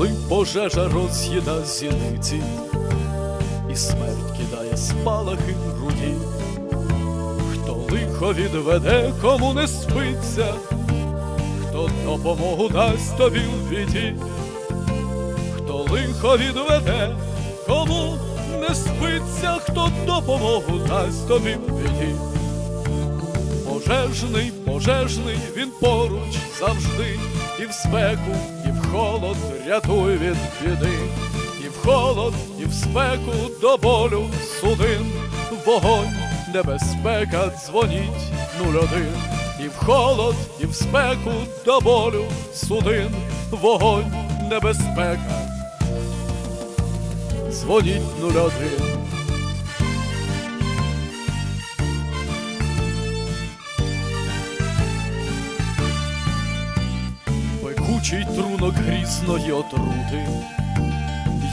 коли пожежа роз'їда зіниці, і смерть кидає спалахи в груді, хто лихо відведе, кому не спиться, хто допомогу дасть тобі в біді, хто лихо відведе, кому не спиться, хто допомогу дасть тобі в біді. Пожежний, пожежний, він поруч завжди, і в спеку, і в холод рятуй від біди, і в холод, і в спеку до болю судин, вогонь, небезпека, дзвоніть нуль один, і в холод, і в спеку до болю судин, вогонь, небезпека, дзвоніть нуль один. Пекучий трунок грізної отрути,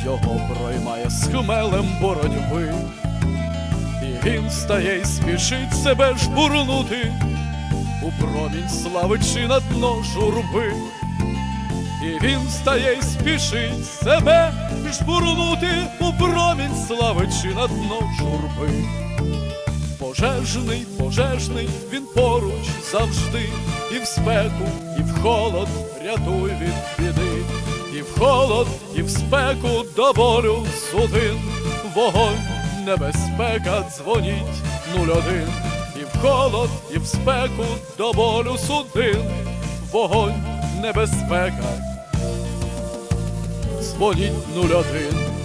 його проймає з хмелем боротьби, і він стає й спішить себе жбурнути у промінь слави чи на дно журби, і він стає й спішить себе жбурнути у промінь слави чи на дно журби. Пожежний, пожежний, він поруч завжди, і в спеку, і в холод рятуй від біди, і в холод, і в спеку до болю судин, вогонь, небезпека, дзвоніть нуль один, і в холод, і в спеку до болю судин, вогонь, небезпека, дзвоніть нуль один.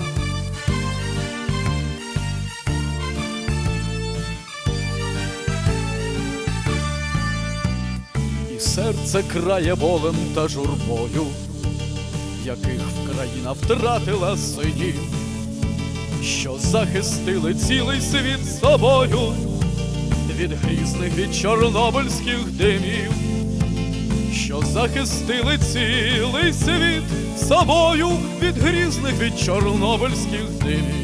Серце крає болем та журбою, яких Вкраїна втратила синів, що захистили цілий світ собою від грізних від чорнобильських димів, що захистили цілий світ собою від грізних від чорнобильських димів.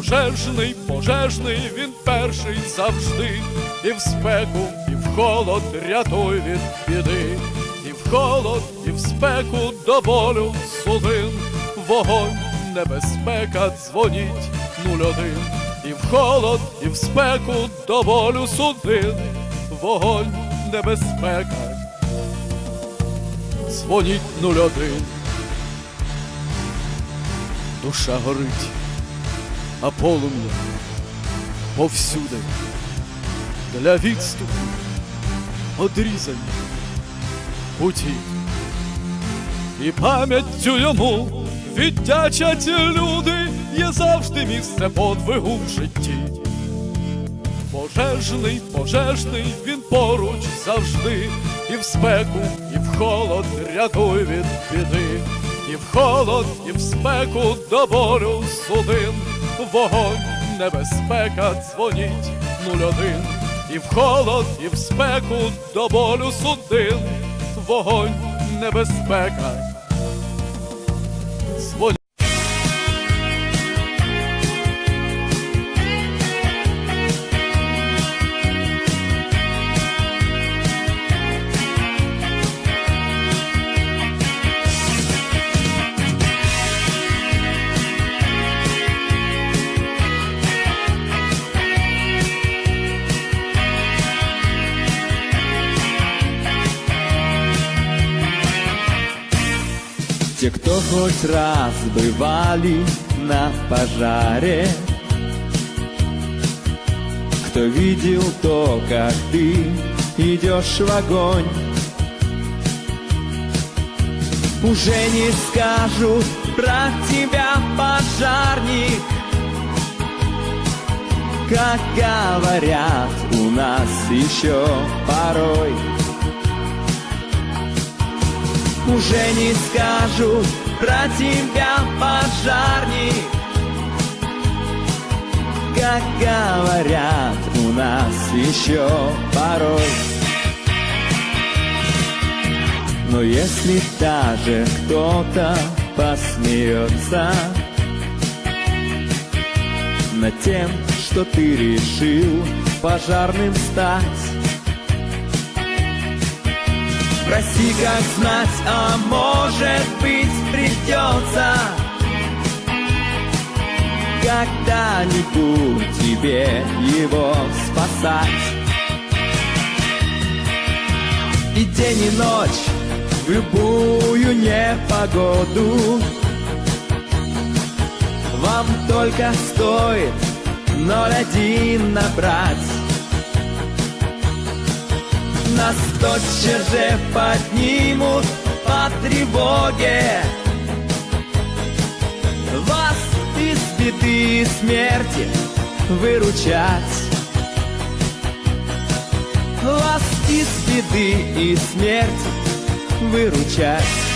Пожежний, пожежний, він перший завжди, і в спеку, і в холод рятуй від біди, і в холод, і в спеку до болю судин, вогонь, небезпека, дзвоніть нуль один, і в холод, і в спеку до болю судин, вогонь, небезпека, дзвоніть нуль один. Душа горить а полум'я повсюди. Для відступу одрізані путі, і пам'яттю йому віддячать люди, є завжди місце подвигу в житті. Пожежний, пожежний, він поруч завжди, і в спеку, і в холод рятуй від біди, і в холод, і в спеку до болю судин, вогонь, небезпека, дзвоніть нуль один, і в холод, і в спеку до болю судин, вогонь, небезпека. Те, кто хоть раз бывали на пожаре, Кто видел то, как ты идешь в огонь, Уже не скажут про тебя, пожарник, Как говорят у нас еще порой. Уже не скажут про тебя, пожарник, Как говорят у нас еще порой. Но если даже кто-то посмеется Над тем, что ты решил пожарным стать Спроси, как знать, а может быть придется. Когда-нибудь тебе его спасать. И день и ночь в любую непогоду. Вам только стоит ноль один набрать Нас тотчас же поднимут по тревоге. Вас из беды и смерти выручать Вас из беды и смерти выручать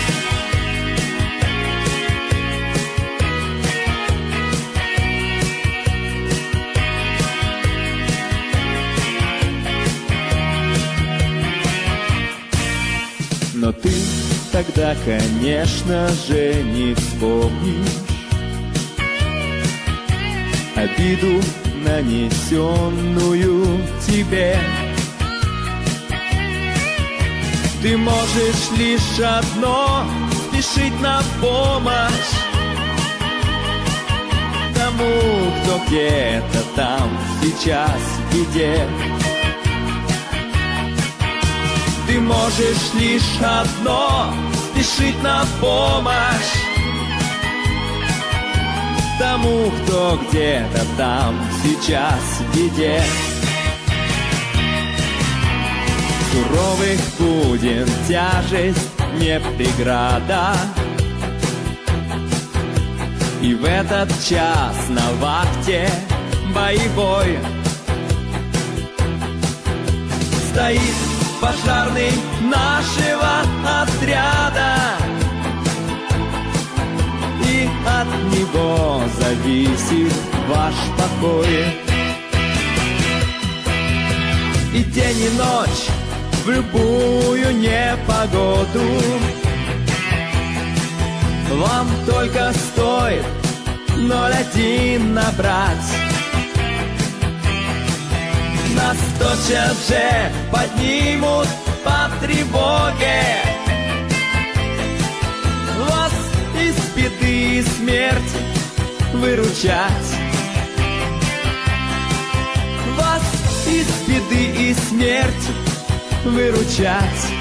тогда, конечно же, не вспомнишь. Обиду, нанесенную тебе. Ты можешь лишь одно спешить на помощь Тому, кто где-то там сейчас в беде ты можешь лишь одно спешить на помощь. Тому, кто где-то там сейчас в беде. Суровых будем тяжесть не преграда. И в этот час на вахте боевой Стоит пожарный нашего отряда. И от него зависит ваш покой. И день и ночь в любую непогоду. Вам только стоит ноль один набрать тотчас же поднимут по тревоге. Вас из беды и смерти выручать. Вас из беды и смерти выручать